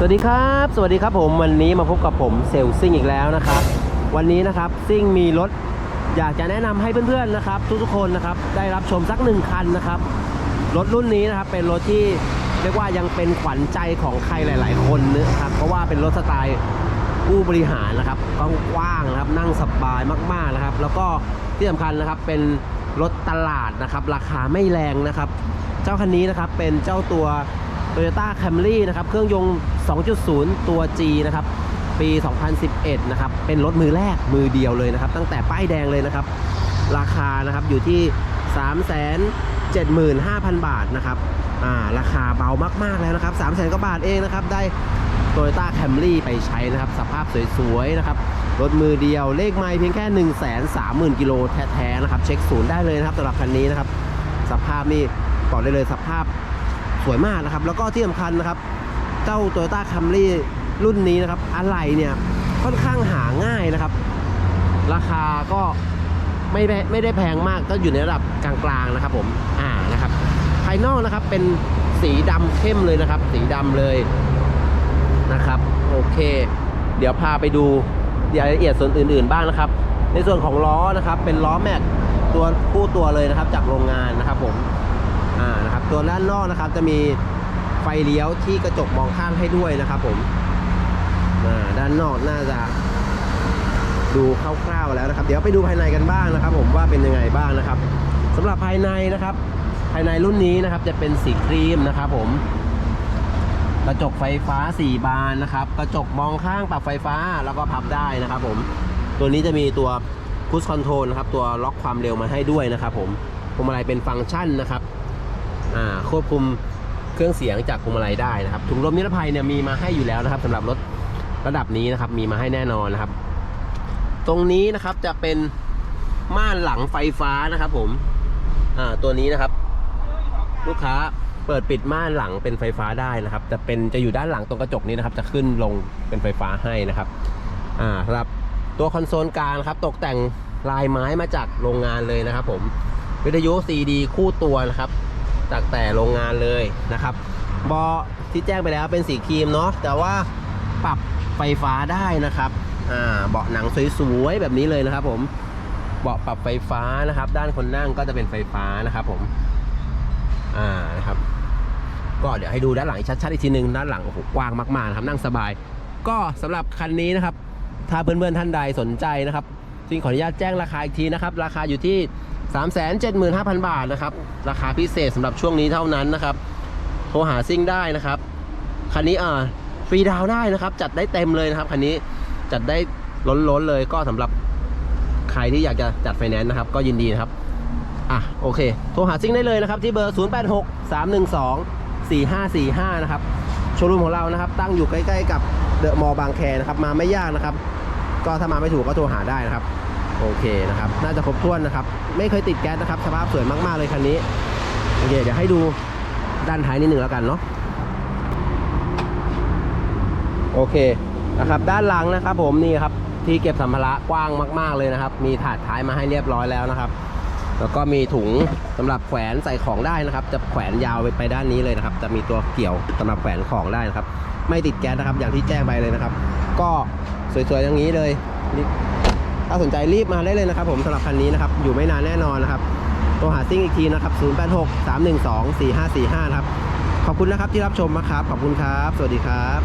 สวัสดีครับ สวัสดีครับผมวันนี้มาพบกับผมเซลซิ่งอีกแล้วนะครับ วันนี้นะครับซิ่งมีรถอยากจะแนะนำให้เพื่อนๆนะครับ ทุกๆคนนะครับได้รับชมสักหนึ่งคันนะครับรถรุ่นนี้นะครับเป็นรถที่เรียกว่ายังเป็นขวัญใจของใครหลาย ๆ คนนะครับเพราะว่าเป็นรถสไตล์ผู้บริหารนะครับกว้างๆนะครับนั่งสบายมากๆนะครับ แล้วก็ที่สำคัญนะครับเป็นรถตลาดนะครับ ราคาไม่แรงนะครับ เจ้าคันนี้นะครับเป็นเจ้าตัว Toyota Camry นะครับ เครื่องยนต์ 2.0 ตัว G นะครับ ปี 2011 นะครับ เป็นรถมือแรกมือเดียวเลยนะครับ ตั้งแต่ป้ายแดงเลยนะครับ ราคานะครับอยู่ที่ 375,000 บาทนะครับ อ่า ราคาเบามาก ๆ แล้วนะครับ 3 0 0 0 0กว่าบาทเองนะครับ ได้ Toyota Camry ไปใช้นะครับ สภาพสวย ๆ นะครับรถมือเดียวเลขไม่เพียงแค่ 130,000 กิโลแท้ๆนะครับ เช็คศูนย์ได้เลยนะครับสำหรับคันนี้นะครับ สภาพนี่บอกได้เลยสภาพ วยมากนะครับ แล้วก็ที่สำคัญนะครับ เจ้า Toyota Camry รุ่นนี้นะครับอะไหล่เนี่ยค่อนข้างหาง่ายนะครับ ราคาก็ไม่แพไม่ได้แพงมากก็อยู่ในระดับกลางๆนะครับผมอ่านะครับ ภายนอกนะครับเป็นสีดำเข้มเลยนะครับ สีดำเลยนะครับโอเค เดี๋ยวพาไปดูรายละเอียดส่วนอื่น ๆ บ้างนะครับ ในส่วนของล้อนะครับ เป็นล้อแม็กตัวคู่ตัวเลยนะครับ จากโรงงานนะครับผม อ่านะครับตัวด้านนอกนะครับจะมีไฟเลี้ยวที่กระจกมองข้างให้ด้วยนะครับผมด้านนอกน่าจะดูคร่าวๆแล้วนะครับ เดี๋ยวไปดูภายในกันบ้างนะครับ ผมว่าเป็นยังไงบ้างนะครับสำหรับภายในนะครับ ภายในรุ่นนี้นะครับจะเป็นสีครีมนะครับผมกระจกไฟฟ้า 4 บานนะครับ กระจกมองข้างปรับไฟฟ้าแล้วก็พับได้นะครับ ผมตัวนี้จะมีตัวพุชคอนโทรลนะครับตัวล็อกความเร็วมาให้ด้วยนะครับ ผมพวงมาลัยเป็นฟังก์ชันนะครับ ควบคุมเครื่องเสียงจากพวงมาลัยได้นะครับถุงลมนิรภัยเนี่ยมีมาให้อยู่แล้วนะครับสำหรับรถระดับนี้นะครับ มีมาให้แน่นอนนะครับ ตรงนี้นะครับจะเป็นม่านหลังไฟฟ้านะครับ ผมอ่าตัวนี้นะครับ ลูกค้าเปิดปิดม่านหลังเป็นไฟฟ้าได้นะครับจะเป็นจะอยู่ด้านหลังตรงกระจกนี้นะครับ จะขึ้นลงเป็นไฟฟ้าให้นะครับอ่าสำหรับตัวคอนโซลกลางครับ ตกแต่งลายไม้มาจากโรงงานเลยนะครับ ผมวิทยุ CD คู่ตัวนะครับ จากแต่โรงงานเลยนะครับเบาะที่แจ้งไปแล้วเป็นสีครีมเนาะแต่ว่าปรับไฟฟ้าได้นะครับอ่าเบาะหนังสวยๆแบบนี้เลยนะครับ ผมเบาะปรับไฟฟ้านะครับ ด้านคนนั่งก็จะเป็นไฟฟ้านะครับ ผมอ่านะครับ ก็เดี๋ยวให้ดูด้านหลังชัดๆอีกทีนึงด้านหลังโอ้โหกว้างมากๆนะครับนั่งสบาย ก็สำหรับคันนี้นะครับ ถ้าเพื่อนๆท่านใดสนใจนะครับซิงขออนุญาตแจ้งราคาอีกทีนะครับ ราคาอยู่ที่ 375,000 บาทนะครับ ราคาพิเศษสำหรับช่วงนี้เท่านั้นนะครับ โทรหาซิ่งได้นะครับ คันนี้อ่าฟรีดาวได้นะครับ จัดได้เต็มเลยนะครับ คันนี้จัดได้ล้นๆเลยก็สำหรับใครที่อยากจะจัดไฟแนนซ์นะครับ ก็ยินดีนะครับ อะโอเค โทรหาซิ่งได้เลยนะครับที่เบอร์ 086 312 4545 นะครับ โชว์รูมของเรานะครับ ตั้งอยู่ใกล้ ๆ กับเดอะมอลล์บางแคนะครับ มาไม่ยากนะครับ ก็ถ้ามาไม่ถูกก็โทรหาได้นะครับ โอเคนะครับ น่าจะครบถ้วนนะครับ ไม่เคยติดแก๊สนะครับ สภาพสวยมาก ๆ เลยคันนี้ โอเค เดี๋ยวให้ดูด้านท้ายนิดหนึ่งแล้วกันเนาะ โอเคนะครับ ด้านหลังนะครับ ผมนี่ครับ ที่เก็บสัมภาระกว้างมาก ๆ เลยนะครับ มีถาดท้ายมาให้เรียบร้อยแล้วนะครับ แล้วก็มีถุงสำหรับแขวนใส่ของได้นะครับ จะแขวนยาวไปไปด้านนี้เลยนะครับ จะมีตัวเกี่ยวสำหรับแขวนของได้นะครับ ไม่ติดแก๊สนะครับ อย่างที่แจ้งไปเลยนะครับ ก็สวยๆอย่างนี้เลยนี่ ถ้าสนใจรีบมาได้เลยนะครับผมสำหรับคันนี้นะครับ อยู่ไม่นานแน่นอนนะครับโทรหาซิ่งอีกทีนะครับ 086 312 4545 นะครับ ขอบคุณนะครับที่รับชมนะครับ ขอบคุณครับ สวัสดีครับ